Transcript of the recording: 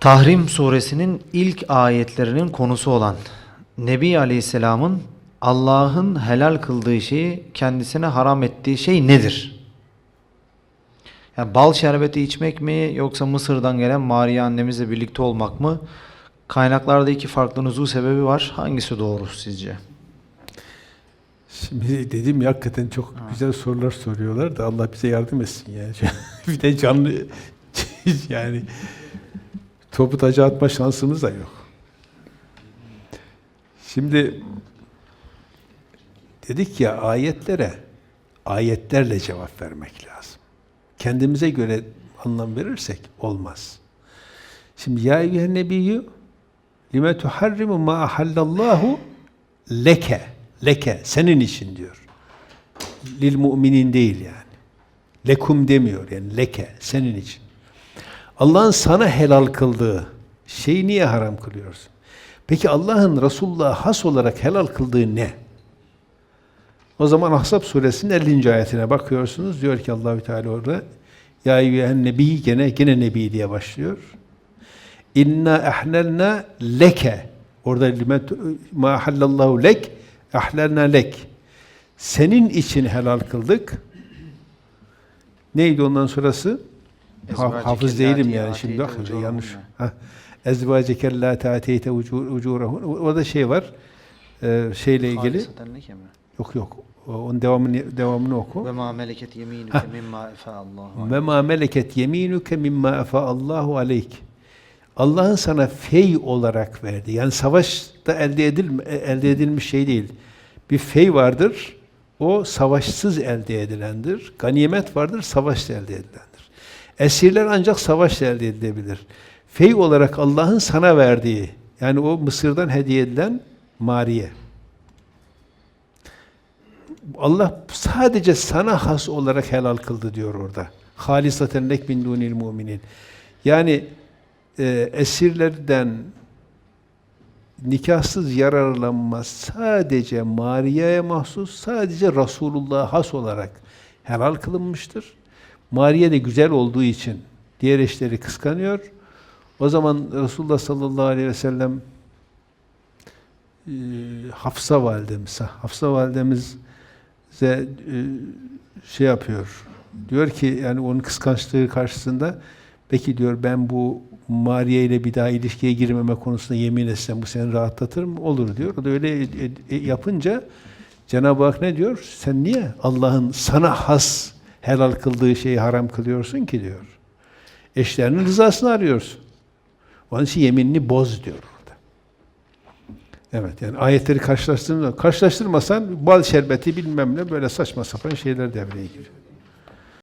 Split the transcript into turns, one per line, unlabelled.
Tahrim suresinin ilk ayetlerinin konusu olan Nebi Aleyhisselam'ın Allah'ın helal kıldığı şeyi kendisine haram ettiği şey nedir? Yani bal şerbeti içmek mi yoksa Mısır'dan gelen Mariye annemizle birlikte olmak mı? Kaynaklarda iki farklı nuzul sebebi var. Hangisi doğru sizce?
Şimdi dedim ya hakikaten çok güzel sorular soruyorlar da Allah bize yardım etsin yani. bir de canlı yani topu taca atma şansımız da yok. Şimdi dedik ya ayetlere ayetlerle cevap vermek lazım. Kendimize göre anlam verirsek olmaz. Şimdi ya eyyühen nebiyyü lime tuharrimu ma ahallallahu leke leke senin için diyor. Lil müminin değil yani. Lekum demiyor yani leke senin için. Allah'ın sana helal kıldığı şeyi niye haram kılıyorsun? Peki Allah'ın Resulullah'a has olarak helal kıldığı ne? O zaman Ahzab suresinin 50. ayetine bakıyorsunuz. Diyor ki Allahü Teala orada Ya eyyühen nebi gene gene nebi diye başlıyor. İnna ahlelna leke orada ma hallallahu lek ahlerna lek. Senin için helal kıldık. Neydi ondan sonrası? Ha- hafız değilim yani şimdi bak yanlış. Ha. Ezvacike la ta'teyte ucurahun. Orada şey var. E, şeyle ilgili. Yok yok. Onun devamını devamını oku.
Ve ma meleket yeminuke mimma efe Allahu.
Ve ma meleket yeminuke mimma afa Allahu aleyk. Allah'ın sana fey olarak verdi. Yani savaşta elde edilme, elde edilmiş şey değil. Bir fey vardır. O savaşsız elde edilendir. Ganimet vardır, savaşla elde edilendir. Esirler ancak savaşla elde edilebilir. Fey olarak Allah'ın sana verdiği, yani o Mısır'dan hediye edilen mariye. Allah sadece sana has olarak helal kıldı diyor orada. Halisaten lek min dunil müminin. Yani e, esirlerden nikahsız yararlanma sadece Mariye'ye mahsus, sadece Resulullah'a has olarak helal kılınmıştır. Mariye de güzel olduğu için diğer eşleri kıskanıyor. O zaman Resulullah sallallahu aleyhi ve sellem e, Hafsa validemiz, Hafsa validemiz size e, şey yapıyor. Diyor ki yani onun kıskançlığı karşısında peki diyor ben bu Mariye ile bir daha ilişkiye girmeme konusunda yemin etsem bu seni rahatlatır mı? Olur diyor. O da öyle e, e, yapınca Cenab-ı Hak ne diyor? Sen niye Allah'ın sana has helal kıldığı şeyi haram kılıyorsun ki diyor. Eşlerinin rızasını arıyorsun. Onun için yeminini boz diyor orada. Evet yani ayetleri karşılaştırma, karşılaştırmasan bal şerbeti bilmem ne böyle saçma sapan şeyler devreye giriyor.